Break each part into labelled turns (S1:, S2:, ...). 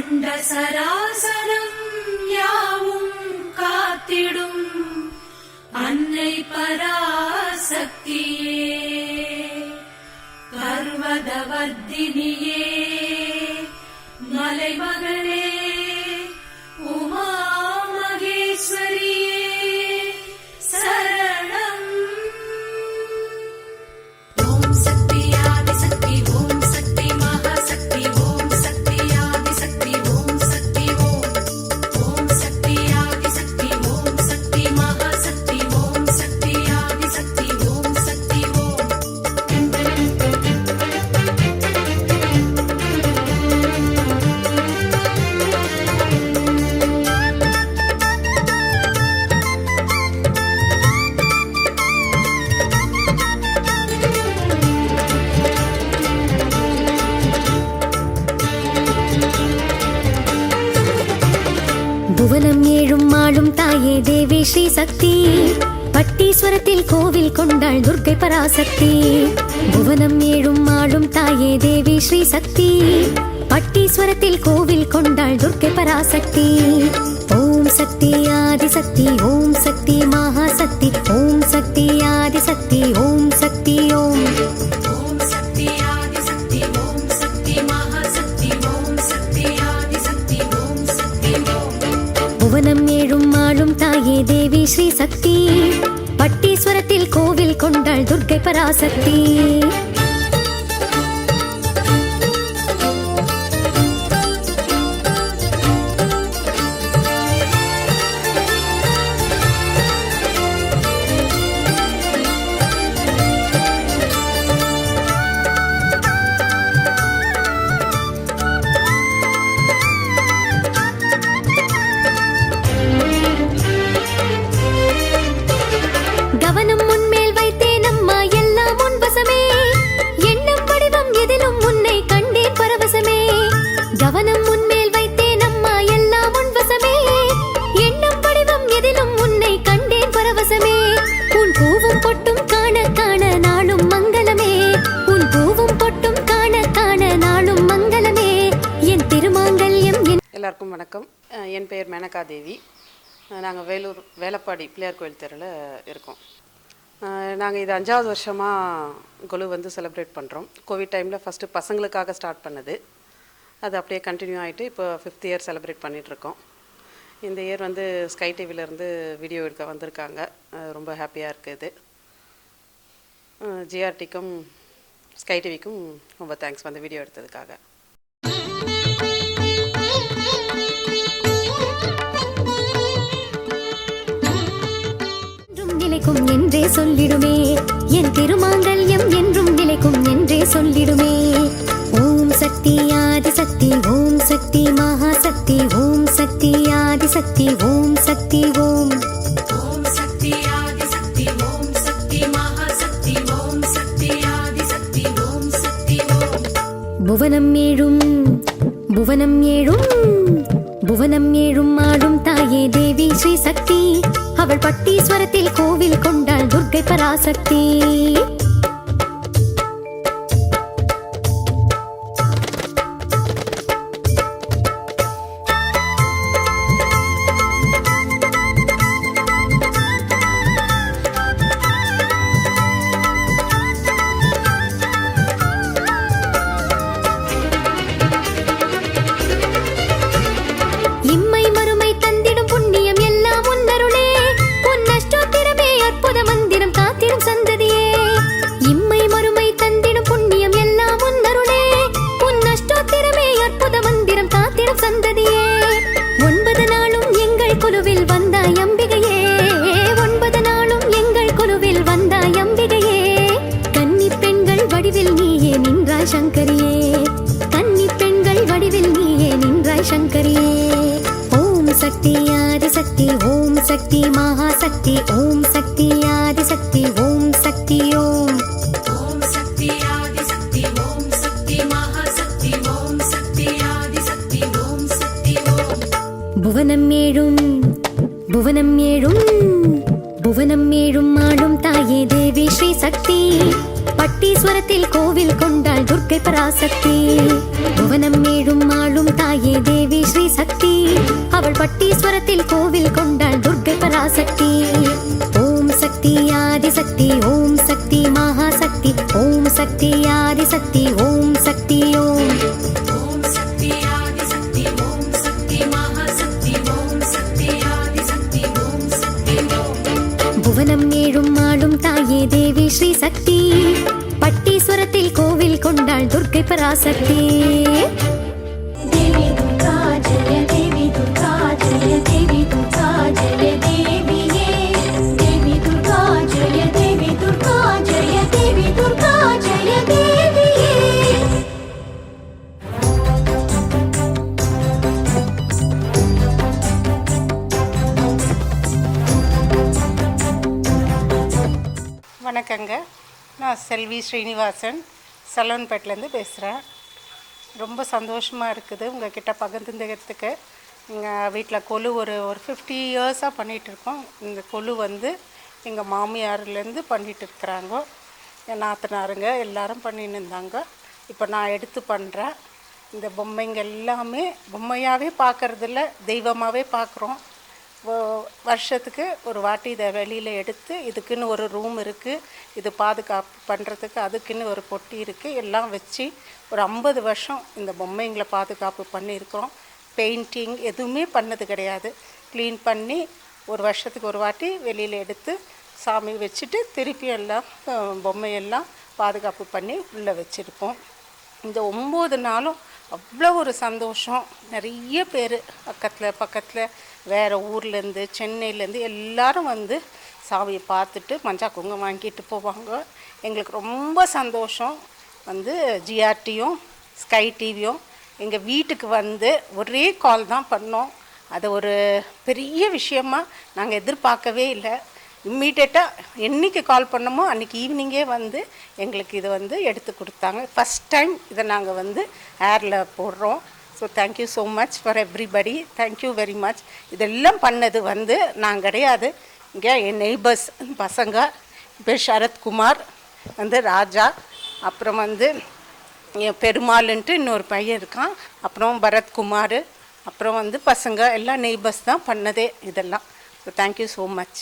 S1: அண்ட சராசரம் யாவும் காத்திடும். அன்னை பராசக்தியே பர்வதவர்த்தினியே மலைமகளே
S2: பட்டீஸ்வரத்தில் கோவில் கொண்டாள் துர்க்கை பராசக்தி. புவனம் ஏழும் ஆளும் தாயே தேவி ஸ்ரீ சக்தி பட்டீஸ்வரத்தில் கோவில் கொண்டாள் துர்க்கை பராசக்தி. ஓம் சக்தி ஓம் சக்தி ஓம் சக்தி ஓம் சக்தி ஓம்.
S1: சக்தி ஓம் சக்தி ஓம் சக்தி ஓம்
S2: புவனம் ஏழும் ஆளும் தாயே தேவி ஸ்ரீ சக்தி பட்டீஸ்வரத்தில் கோவில் கொண்டாள் துர்க்கை பராசக்தி.
S3: அஹ் மேனகா தேவி நாங்கள் வேலூர் வேலப்பாடி பிள்ளையார் கோயில் தெருவில் இருக்கோம். நாங்கள் இது அஞ்சாவது வருஷமாக கொலு வந்து செலிப்ரேட் பண்ணுறோம் கோவிட் டைமில் ஃபஸ்ட்டு பசங்களுக்காக ஸ்டார்ட் பண்ணது. அது அப்படியே கண்டினியூ ஆகிட்டு இப்போ ஃபிஃப்த் இயர் செலிப்ரேட் பண்ணிகிட்ருக்கோம் இந்த இயர் வந்து ஸ்கை டிவிலேருந்து வீடியோ எடுக்க வந்திருக்காங்க. ரொம்ப ஹாப்பியாக இருக்குது ஜிஆர்டிக்கும் ஸ்கை டிவிக்கும் ரொம்ப தேங்க்ஸ் வந்து வீடியோ எடுத்ததுக்காக.
S2: நிலைக்கும் என்றே சொல்லிடுமே. என் திருமாங்கல்யம் என்றும் நிலைக்கும் என்றே சொல்லிடுமே. ஓம் சக்தி ஓம் சக்தி ஓம் சக்தி ஓம் சக்தி ஓம்.
S1: சக்தி ஓம் சக்தி ஓம் சக்தி ஓம்.
S2: புவனம் ஏழும் புவனம் ஏழும் புவனம் ஏழும் ஆளும் தாயே தேவி ஸ்ரீ சக்தி. அவள் பட்டீஸ்வரத்தில் கோவில் கொண்டாள் துர்கை பராசக்தி. ஓம் சக்தி ஓம் சக்தி ஓம் சக்தி ஓம் சக்தி ஓம்.
S1: ஓம் சக்தி ஆதிசக்தி ஓம் சக்தி மகாசக்தி ஓம் சக்தி ஓம் சக்தி ஓம்.
S2: புவனம் ஏழும் புவனம் ஏழும் புவனம் ஏழும் ஆளும் தாயே தேவி ஸ்ரீ சக்தி. பட்டீஸ்வரத்தில் கோவில் கொண்டாள் துர்க்கை பராசக்தி. புவனம் பட்டீஸ்வரத்தில் கோவில் கொண்டாள் துர்க்கை பராசக்தி. ஓம் சக்தி ஓம் சக்தி மகாசக்தி ஓம் சக்தி ஆதிசக்தி ஓம் சக்தி ஓம்.
S1: ஓம் சக்தி ஓம் சக்தி மகாசக்தி ஓம்
S2: புவனம் ஏழும் ஆளும் தாயே தேவி ஸ்ரீ சக்தி. பட்டீஸ்வரத்தில் கோவில் கொண்டாள் துர்க்கை பராசக்தி.
S4: செல்வி ஸ்ரீனிவாசன் சலோன்பேட்லேருந்து பேசுகிறேன். ரொம்ப சந்தோஷமாக இருக்குது உங்கள் கிட்ட பகிர்ந்துக்கிறதுக்கு. எங்கள் வீட்டில் கொலு ஒரு ஒரு ஃபிஃப்டி இயர்ஸாக பண்ணிகிட்ருக்கோம். இந்த கொலு வந்து எங்கள் மாமியார்லேருந்து பண்ணிகிட்டு இருக்கிறாங்க என் நாத்தனாருங்க எல்லாரும் பண்ணின்னு இருந்தாங்க இப்போ நான் எடுத்து பண்ணுறேன். இந்த பொம்மைங்க எல்லாமே பொம்மையாகவே பார்க்கறதில்ல தெய்வமாகவே பார்க்குறோம். வருஷத்துக்கு ஒரு வாட்டி இதை வெளியில் எடுத்து இதுக்குன்னு ஒரு ரூம் இருக்குது இது பாதுகாப்பு பண்ணுறதுக்கு அதுக்குன்னு ஒரு பொட்டி இருக்குது எல்லாம் வச்சு ஒரு ஐம்பது வருஷம் இந்த பொம்மைங்களை பாதுகாப்பு பண்ணியிருக்கிறோம். பெயிண்டிங் எதுவுமே பண்ணது கிடையாது. க்ளீன் பண்ணி ஒரு வருஷத்துக்கு ஒரு வாட்டி வெளியில் எடுத்து சாமி வச்சுட்டு திருப்பி எல்லாம் பொம்மையெல்லாம் பாதுகாப்பு பண்ணி உள்ளே வச்சுருப்போம். இந்த ஒம்பது நாளும் அவ்வளோ ஒரு சந்தோஷம். நிறைய பேர் பக்கத்தில் பக்கத்தில் வேறு ஊர்லேருந்து சென்னையிலேருந்து எல்லாரும் வந்து சாமியை பார்த்துட்டு மஞ்சா குங்குமம் வாங்கிட்டு போவாங்க. எங்களுக்கு ரொம்ப சந்தோஷம். வந்து ஜிஆர்டியும் ஸ்கை டிவியும் எங்கள் வீட்டுக்கு வந்து ஒரே கால் தான் பண்ணோம். அது ஒரு பெரிய விஷயமா நாங்கள் எதிர்பார்க்கவே இல்லை. இம்மீடியட்டாக என்னைக்கு கால் பண்ணமோ அன்றைக்கி ஈவினிங்கே வந்து எங்களுக்கு இதை வந்து எடுத்து கொடுத்தாங்க. ஃபஸ்ட் டைம் இதை நாங்கள் வந்து ஏரில் போடுறோம். So thank you so much for everybody thank you very much இதெல்லாம் பண்ணது வந்து நான் கிடையாது. இங்கே என் நெய்பர்ஸ் பசங்க இப்போ சரத்குமார் வந்து ராஜா அப்புறம் வந்து என் பெருமாள்ன்ட்டு இன்னொரு பையன் இருக்கான். அப்புறம் பரத்குமார் அப்புறம் வந்து பசங்க எல்லாம் நெய்பர்ஸ் தான் பண்ணதே இதெல்லாம்.
S5: So thank you so much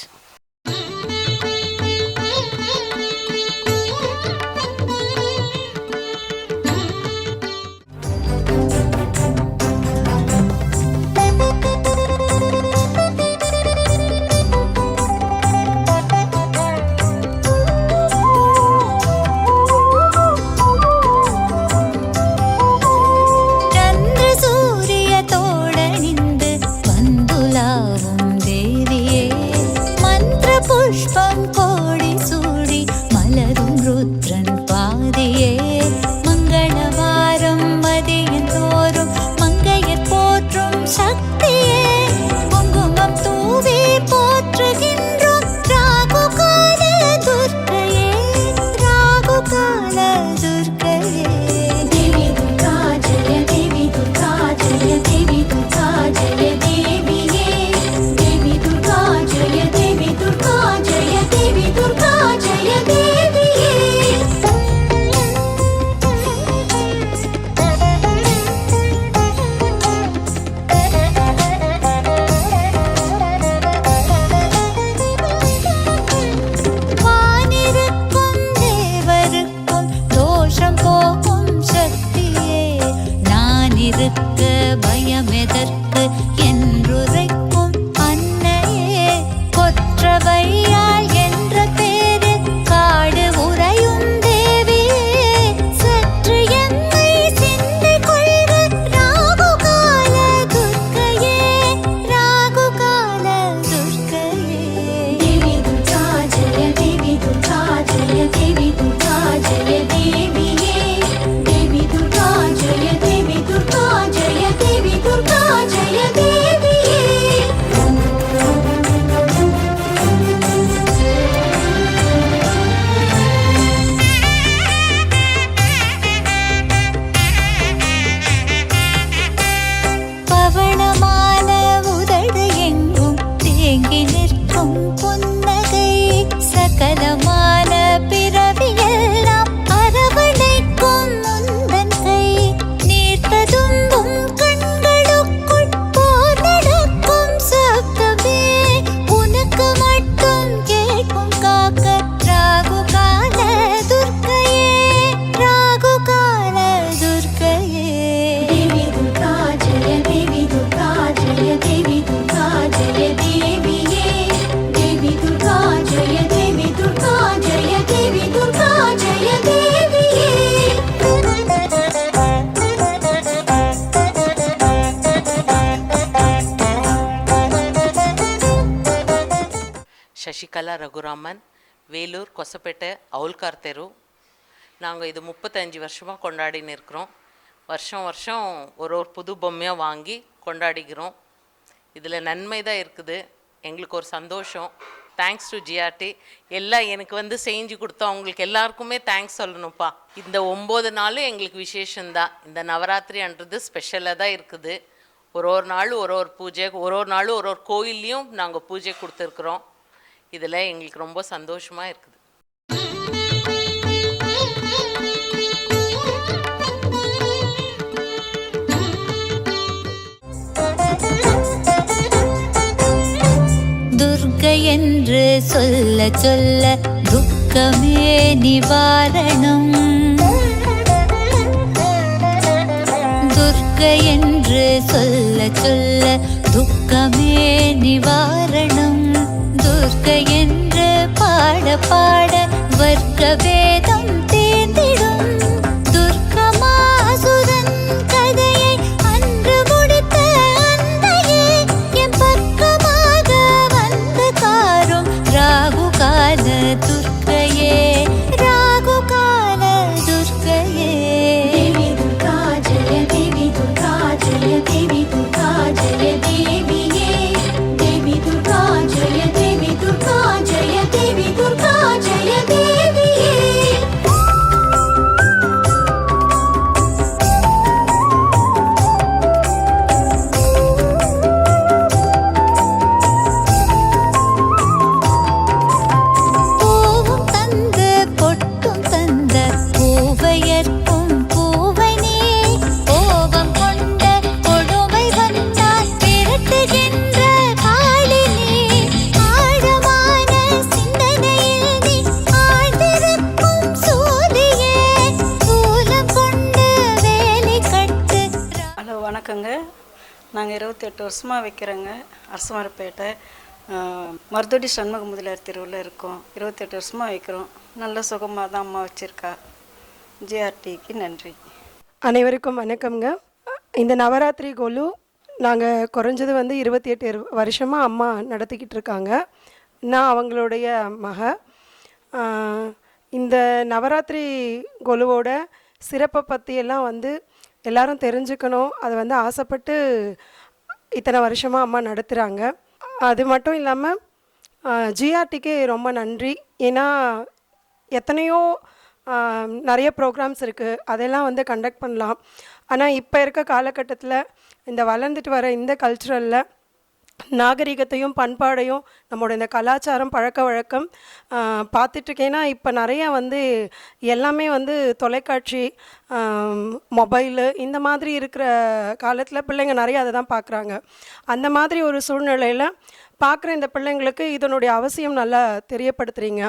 S5: கொற்றவையாள்
S6: Raghuraman Vellore Kosapet அவுல்கார் தெரு. நாங்கள் இது முப்பத்தஞ்சு வருஷமாக கொண்டாடின்னு இருக்கிறோம். வருஷம் வருஷம் ஒரு ஒரு புது பொம்மையாக வாங்கி கொண்டாடிக்கிறோம். இதில் நன்மை தான் இருக்குது. எங்களுக்கு ஒரு சந்தோஷம். தேங்க்ஸ் டு ஜிஆர்டி எல்லாம் எனக்கு வந்து செஞ்சு கொடுத்தோம் அவங்களுக்கு எல்லாருக்குமே தேங்க்ஸ் சொல்லணும்ப்பா. இந்த ஒம்பது நாளும் எங்களுக்கு விசேஷந்தான் இந்த நவராத்திரின்றது ஸ்பெஷலாக தான் இருக்குது. ஒரு ஒரு நாளும் ஒரு ஒரு பூஜை ஒரு ஒரு நாளும் ஒரு ஒரு கோயில்லையும் நாங்கள் பூஜை கொடுத்துருக்குறோம். இதில் எங்களுக்கு ரொம்ப சந்தோஷமாக இருக்குது.
S5: துர்க்கை என்று சொல்ல சொல்ல துக்கமே நிவாரணம். துர்க்கை என்று சொல்ல சொல்ல துக்கமே நிவாரணம். துர்க்கை என்று பாட பாட வர்க்க வேதம் தேர்ந்திடும்.
S7: வைக்கிறேங்க. அரசமரப்பேட்டை. மருதடி சண்முக முதலியார் தெருவில் இருக்கோம். இருபத்தெட்டு வருஷமாக வைக்கிறோம். நல்ல சுகமாக தான் அம்மா வச்சுருக்கா. ஜிஆர்டிக்கு நன்றி.
S8: அனைவருக்கும் வணக்கம்ங்க. இந்த நவராத்திரி கொலு நாங்கள் குறைஞ்சது வந்து இருபத்தி எட்டு வருஷமாக அம்மா நடத்திக்கிட்டு இருக்காங்க. நான் அவங்களுடைய மக. இந்த நவராத்திரி கொலுவோட சிறப்பை பற்றியெல்லாம் வந்து எல்லாரும் தெரிஞ்சுக்கணும். அதை வந்து ஆசைப்பட்டு இத்தனை வருஷமாக அம்மா நடத்துகிறாங்க அது மட்டும் இல்லாமல் ஜிஆர்டிக்கு ரொம்ப நன்றி. ஏன்னா எத்தனையோ நிறைய ப்ரோக்ராம்ஸ் இருக்குது அதெல்லாம் வந்து கண்டக்ட் பண்ணலாம். ஆனால் இப்போ இருக்க காலகட்டத்தில் இந்த வளர்ந்துட்டு வர இந்த கல்ச்சுரலில் நாகரிகத்தையும் பண்பாடையும் நம்மளோட இந்த கலாச்சாரம் பழக்க வழக்கம் பார்த்துட்ருக்கேன்னா இப்போ நிறைய வந்து எல்லாமே வந்து தொலைக்காட்சி மொபைலு இந்த மாதிரி இருக்கிற காலத்தில் பிள்ளைங்க நிறைய அதை தான் பார்க்குறாங்க. அந்த மாதிரி ஒரு சூழ்நிலையில் பார்க்குற இந்த பிள்ளைங்களுக்கு இதனுடைய அவசியம் நல்லா தெரியப்படுத்துகிறீங்க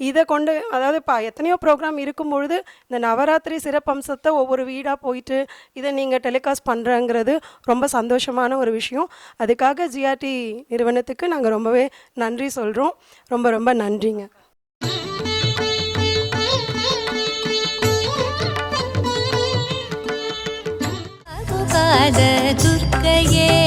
S8: இதை கொண்டு அதாவது இப்போ எத்தனையோ ப்ரோக்ராம் இருக்கும் பொழுது இந்த நவராத்திரி சிறப்பம்சத்தை ஒவ்வொரு வீடாக போயிட்டு இதை நீங்கள் டெலிகாஸ்ட் பண்ணுறங்கிறது ரொம்ப சந்தோஷமான ஒரு விஷயம். அதுக்காக ஜிஆர்டி நிறுவனத்துக்கு நாங்கள் ரொம்பவே நன்றி சொல்கிறோம் ரொம்ப ரொம்ப நன்றிங்க.
S5: துர்க்கையே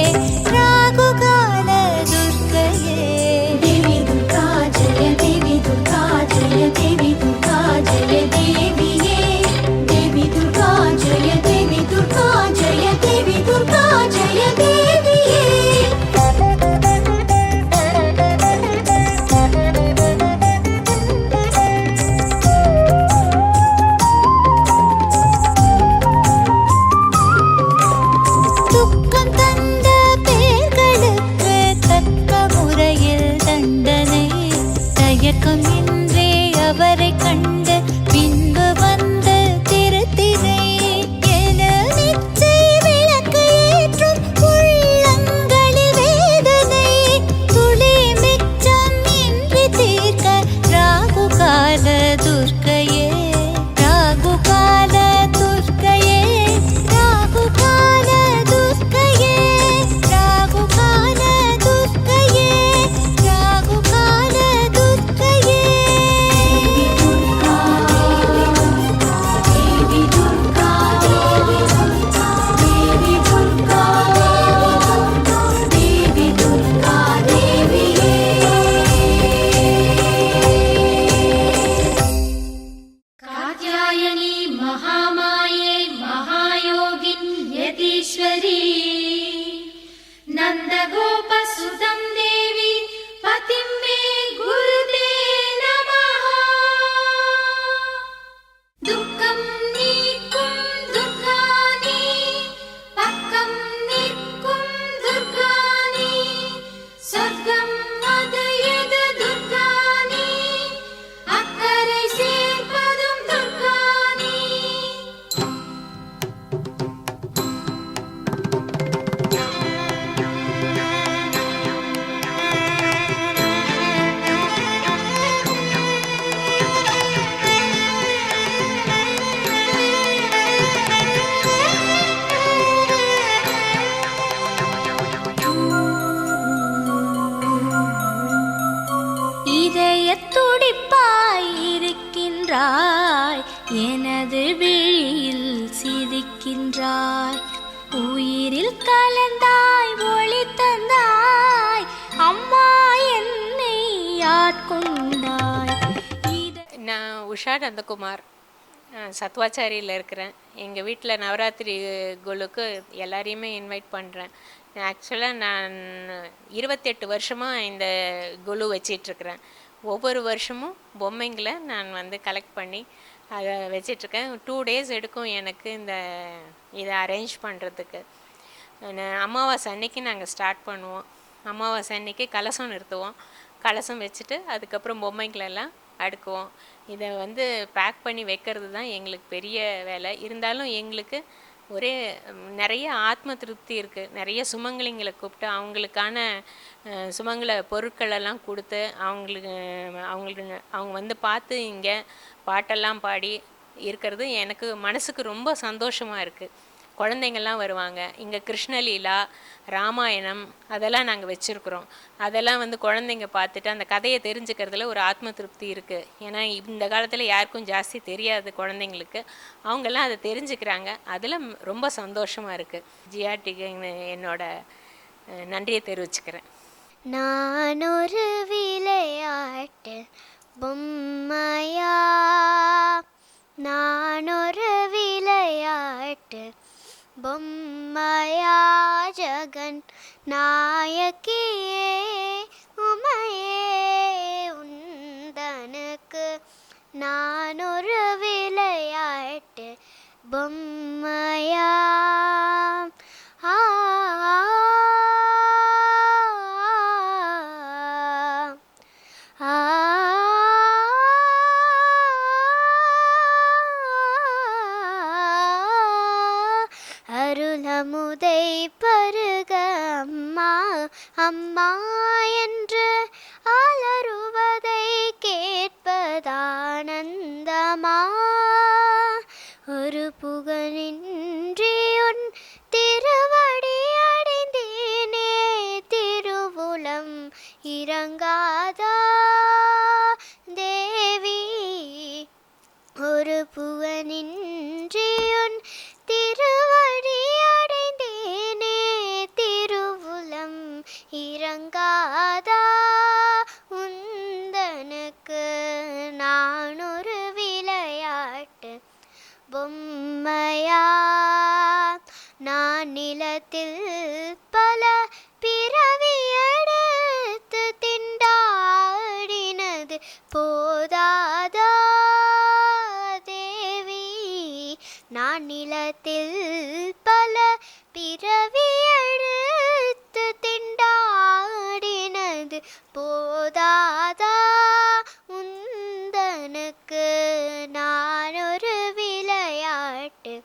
S1: எனது விழியில் சிரிக்கின்றாய். உயிரில் கலந்தாய் ஒளி தந்தாய். அம்மா என்னை ஆட்கொண்டாய் நான்
S9: உஷா நந்தகுமார். சத்வாச்சாரியில் இருக்கிறேன். எங்கள் வீட்டில் நவராத்திரி குழுக்கு எல்லாரையுமே இன்வைட் பண்ணுறேன் ஆக்சுவலாக நான் இருபத்தெட்டு வருஷமாக இந்த குழு வச்சிட்ருக்கிறேன். ஒவ்வொரு வருஷமும் பொம்மைங்களை நான் வந்து கலெக்ட் பண்ணி அதை வச்சிட்ருக்கேன். டூ டேஸ் எடுக்கும் எனக்கு இந்த இதை அரேஞ்ச் பண்ணுறதுக்கு நான் அமாவாசை அன்னைக்கு நாங்கள் ஸ்டார்ட் பண்ணுவோம். அமாவாசை அன்னைக்கு கலசம் நிறுத்துவோம். கலசம் வச்சுட்டு அதுக்கப்புறம் பொம்மைகளெல்லாம் அடுக்குவோம். இதை வந்து பேக் பண்ணி வைக்கிறது தான் எங்களுக்கு பெரிய வேலை. இருந்தாலும் எங்களுக்கு ஒரே நிறைய ஆத்ம திருப்தி இருக்குது நிறைய சுமங்கலிங்களை கூப்பிட்டு அவங்களுக்கான சுமங்கல பொருட்களெல்லாம் கொடுத்து அவங்களுக்கு அவங்களுக்கு அவங்க வந்து பார்த்து இங்கே பாட்டெல்லாம் பாடி இருக்கிறது எனக்கு மனசுக்கு ரொம்ப சந்தோஷமாக இருக்குது குழந்தைங்கள்லாம் வருவாங்க. இங்கே கிருஷ்ணலீலா ராமாயணம் அதெல்லாம் நாங்கள் வச்சுருக்குறோம். அதெல்லாம் வந்து குழந்தைங்க பார்த்துட்டு அந்த கதையை தெரிஞ்சுக்கிறதுல ஒரு ஆத்ம திருப்தி இருக்குது ஏன்னா இந்த காலத்தில் யாருக்கும் ஜாஸ்தி தெரியாது குழந்தைங்களுக்கு. அவங்கெல்லாம் அதை தெரிஞ்சுக்கிறாங்க. அதில் ரொம்ப சந்தோஷமாக இருக்குது ஜிஆர்டிக்கு என்னோட நன்றியை தெரிவிச்சுக்கிறேன்.
S10: நான் ஒரு விளையாட்டு பொம்மையா? நான் ஒரு பொம்மையா ஜகன் நாயக்கியே உமையே உந்தனுக்கு நான் ஒரு விளையாட்டு. பொம்மை அம்மா மாநிலத்தில் பல பிறவி எடுத்து திண்டாடினது போதாதா? உந்தனுக்கு நான் ஒரு விளையாட்டு.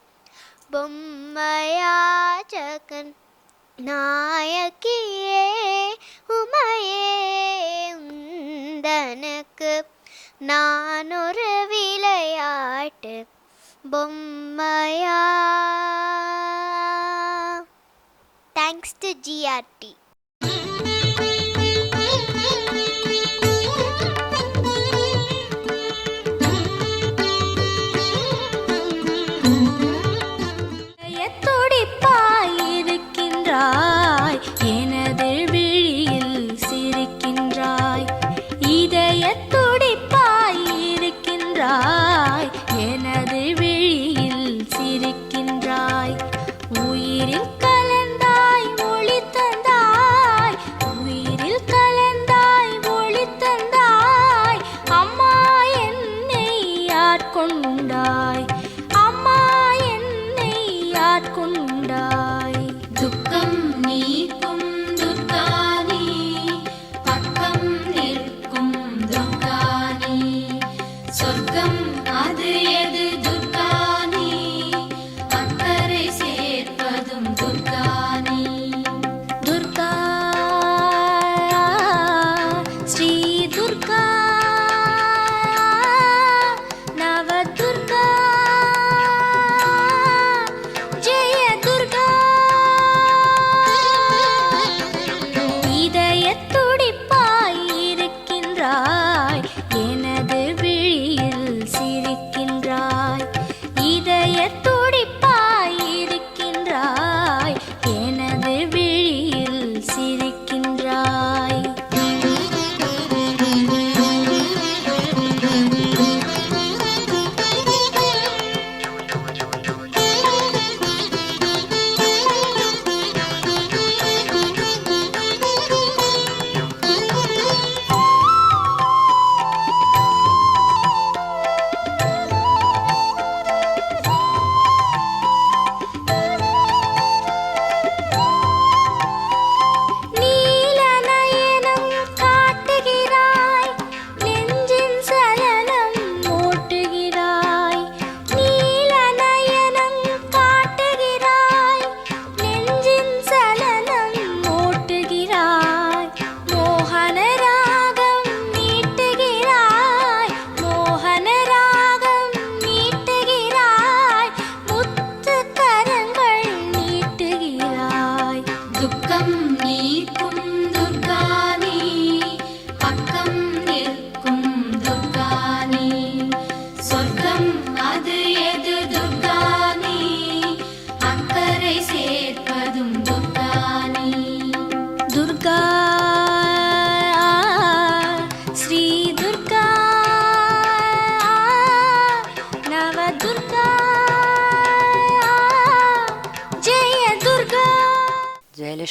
S10: பொம்மையா ஜகன் நாயக்கியே உமையே உந்தனுக்கு நான் ஒரு விளையாட்டு. பொம்மையா
S1: thanks to GRT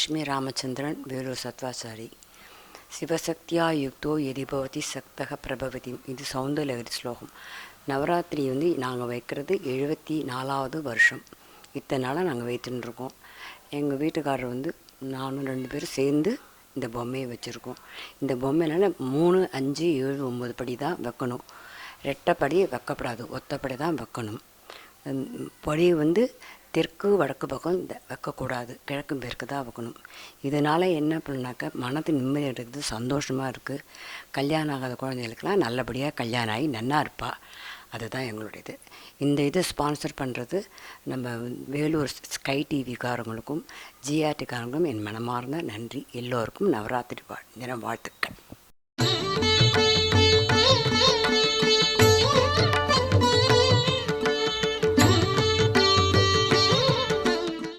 S11: Jayalakshmi Ramachandran Vellore Sathuvachari சிவசக்தியா யுக்தோ எதிபவதி சக்தக பிரபவதி இது சவுந்தலகரி ஸ்லோகம் நவராத்திரி வந்து நாங்கள் வைக்கிறது எழுபத்தி நாலாவது வருஷம்। இத்தனை நாளாக நாங்கள் வைத்துன்னு இருக்கோம். எங்கள் வீட்டுக்காரர் வந்து நானும் ரெண்டு பேரும் சேர்ந்து இந்த பொம்மையை வச்சுருக்கோம். இந்த பொம்மையினால மூணு அஞ்சு ஏழு ஒம்பது படி தான் வைக்கணும். ரெட்டைப்படி வைக்கப்படாது ஒத்தப்படி தான் வைக்கணும். படி வந்து தெற்கு வடக்கு பக்கம் இந்த வைக்கக்கூடாது. கிழக்கு மேற்கு தான் வைக்கணும். இதனால் என்ன பண்ணாக்க மனது நிம்மதி எடுக்குது சந்தோஷமாக இருக்குது கல்யாணம் ஆகாத குழந்தைகளுக்கெல்லாம் நல்லபடியாக கல்யாணம் ஆகி நன்னா இருப்பா. அதுதான் எங்களுடைய இது இந்த இதை ஸ்பான்சர் பண்ணுறது நம்ம வேலூர் ஸ்கை டிவிக்காரங்களுக்கும் ஜிஆர்டிக்காரங்களுக்கும் என் மனமார்ந்த நன்றி. எல்லோருக்கும் நவராத்திரி வா தினம் வாழ்த்துக்கள்.